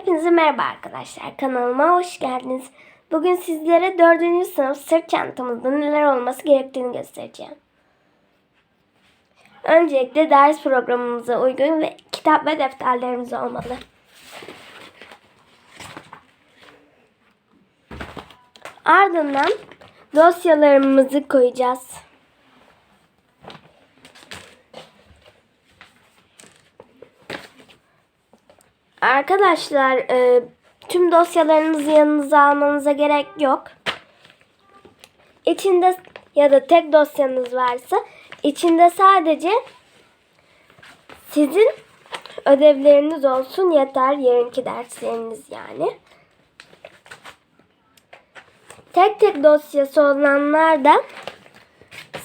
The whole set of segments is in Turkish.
Hepinize merhaba arkadaşlar. Kanalıma hoş geldiniz. Bugün sizlere 4. sınıf sırt çantamızda neler olması gerektiğini göstereceğim. Öncelikle ders programımıza uygun ve kitap ve defterlerimiz olmalı. Ardından dosyalarımızı koyacağız. Arkadaşlar e, tüm dosyalarınızı yanınıza almanıza gerek yok. İçinde ya da tek dosyanız varsa içinde sadece sizin ödevleriniz olsun yeter. Yarınki dersleriniz yani. Tek tek dosyası olanlar da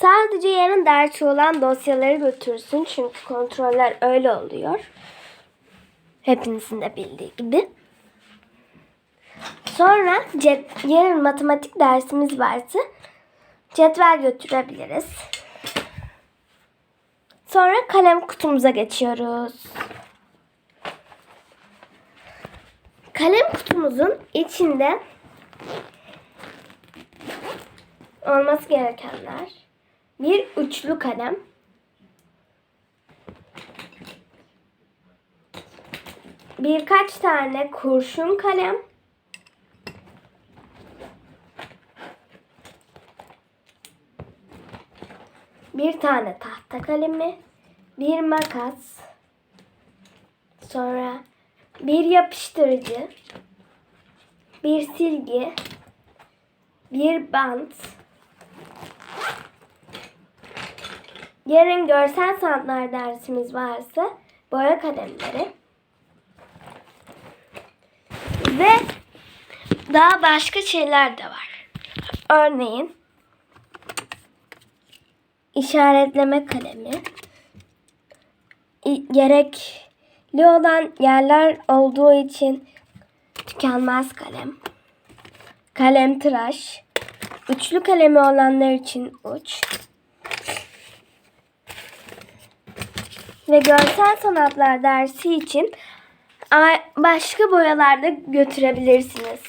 sadece yarın dersi olan dosyaları götürsün. Çünkü kontroller öyle oluyor. Hepinizin de bildiği gibi. Sonra yarın matematik dersimiz varsa cetvel götürebiliriz. Sonra kalem kutumuza geçiyoruz. Kalem kutumuzun içinde olması gerekenler bir uçlu kalem, birkaç tane kurşun kalem, bir tane tahta kalemi, bir makas, sonra bir yapıştırıcı, bir silgi, bir bant, yarın görsel sanatlar dersimiz varsa boya kalemleri, ve daha başka şeyler de var. Örneğin işaretleme kalemi, gerekli olan yerler olduğu için tükenmez kalem, kalem tıraş, üçlü kalemi olanlar için uç. Ve görsel sanatlar dersi için başka boyalarda götürebilirsiniz.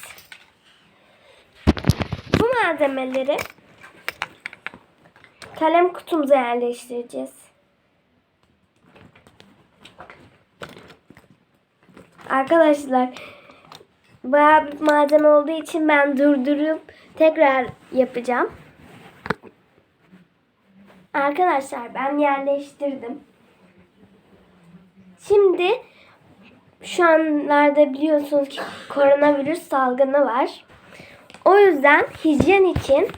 Bu malzemeleri kalem kutumuza yerleştireceğiz. Arkadaşlar bayağı bir malzeme olduğu için ben durdurup tekrar yapacağım. Arkadaşlar ben yerleştirdim. Şimdi şu anlarda biliyorsunuz ki koronavirüs salgını var. O yüzden hijyen için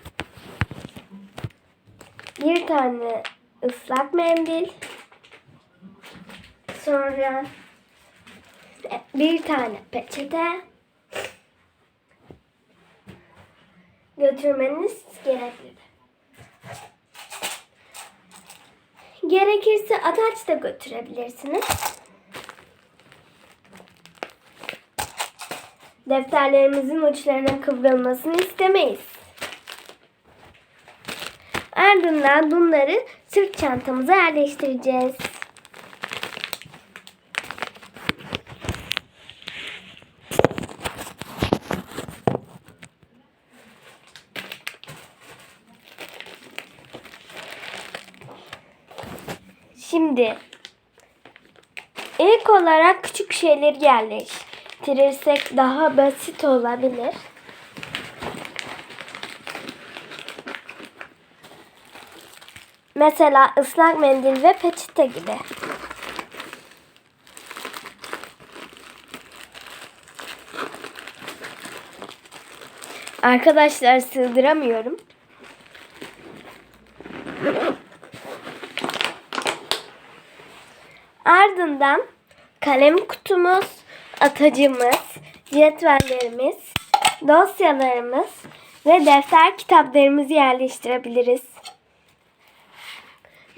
bir tane ıslak mendil, sonra bir tane peçete götürmeniz gerekli. Gerekirse ataç da götürebilirsiniz. Defterlerimizin uçlarının kıvrılmasını istemeyiz. Ardından bunları sırt çantamıza yerleştireceğiz. Şimdi ilk olarak küçük şeyleri yerleştirirsek daha basit olabilir. Mesela ıslak mendil ve peçete gibi. Arkadaşlar sığdıramıyorum. Ardından kalem kutumuz, atacımız, cetvellerimiz, dosyalarımız ve defter kitaplarımızı yerleştirebiliriz.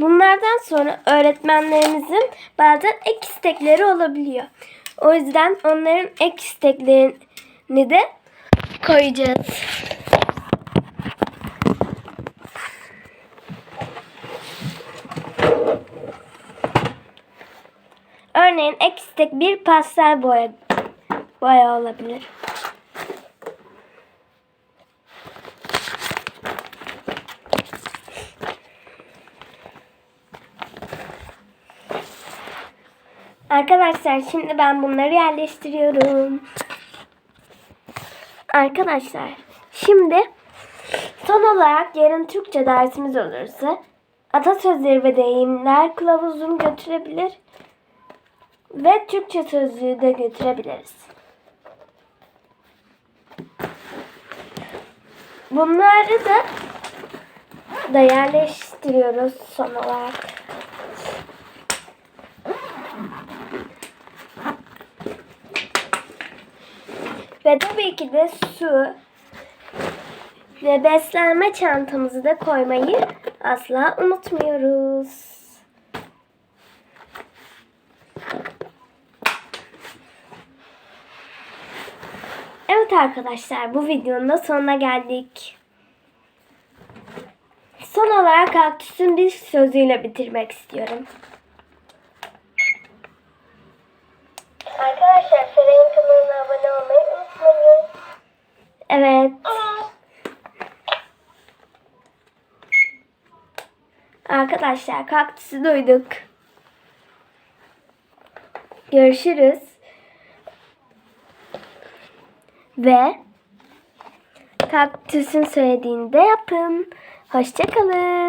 Bunlardan sonra öğretmenlerimizin bazen ek istekleri olabiliyor. O yüzden onların ek isteklerini de koyacağız. Örneğin ek istek bir pastel boya Bayağı olabilir. Arkadaşlar şimdi ben bunları yerleştiriyorum. Arkadaşlar şimdi son olarak yarın Türkçe dersimiz olursa atasözleri ve deyimler kılavuzunu götürebilir ve Türkçe sözlüğü de götürebiliriz. Bunları da da yerleştiriyoruz son olarak. Ve tabii ki de su ve beslenme çantamızı da koymayı asla unutmuyoruz. Evet arkadaşlar bu videonun da sonuna geldik. Son olarak kaktüsün bir sözüyle bitirmek istiyorum. Arkadaşlar Seray'ın kanalına abone olmayı unutmayın. Evet. Arkadaşlar kaktüsü duyduk. Görüşürüz. Ve kaktüsün söylediğini de yapın. Hoşçakalın.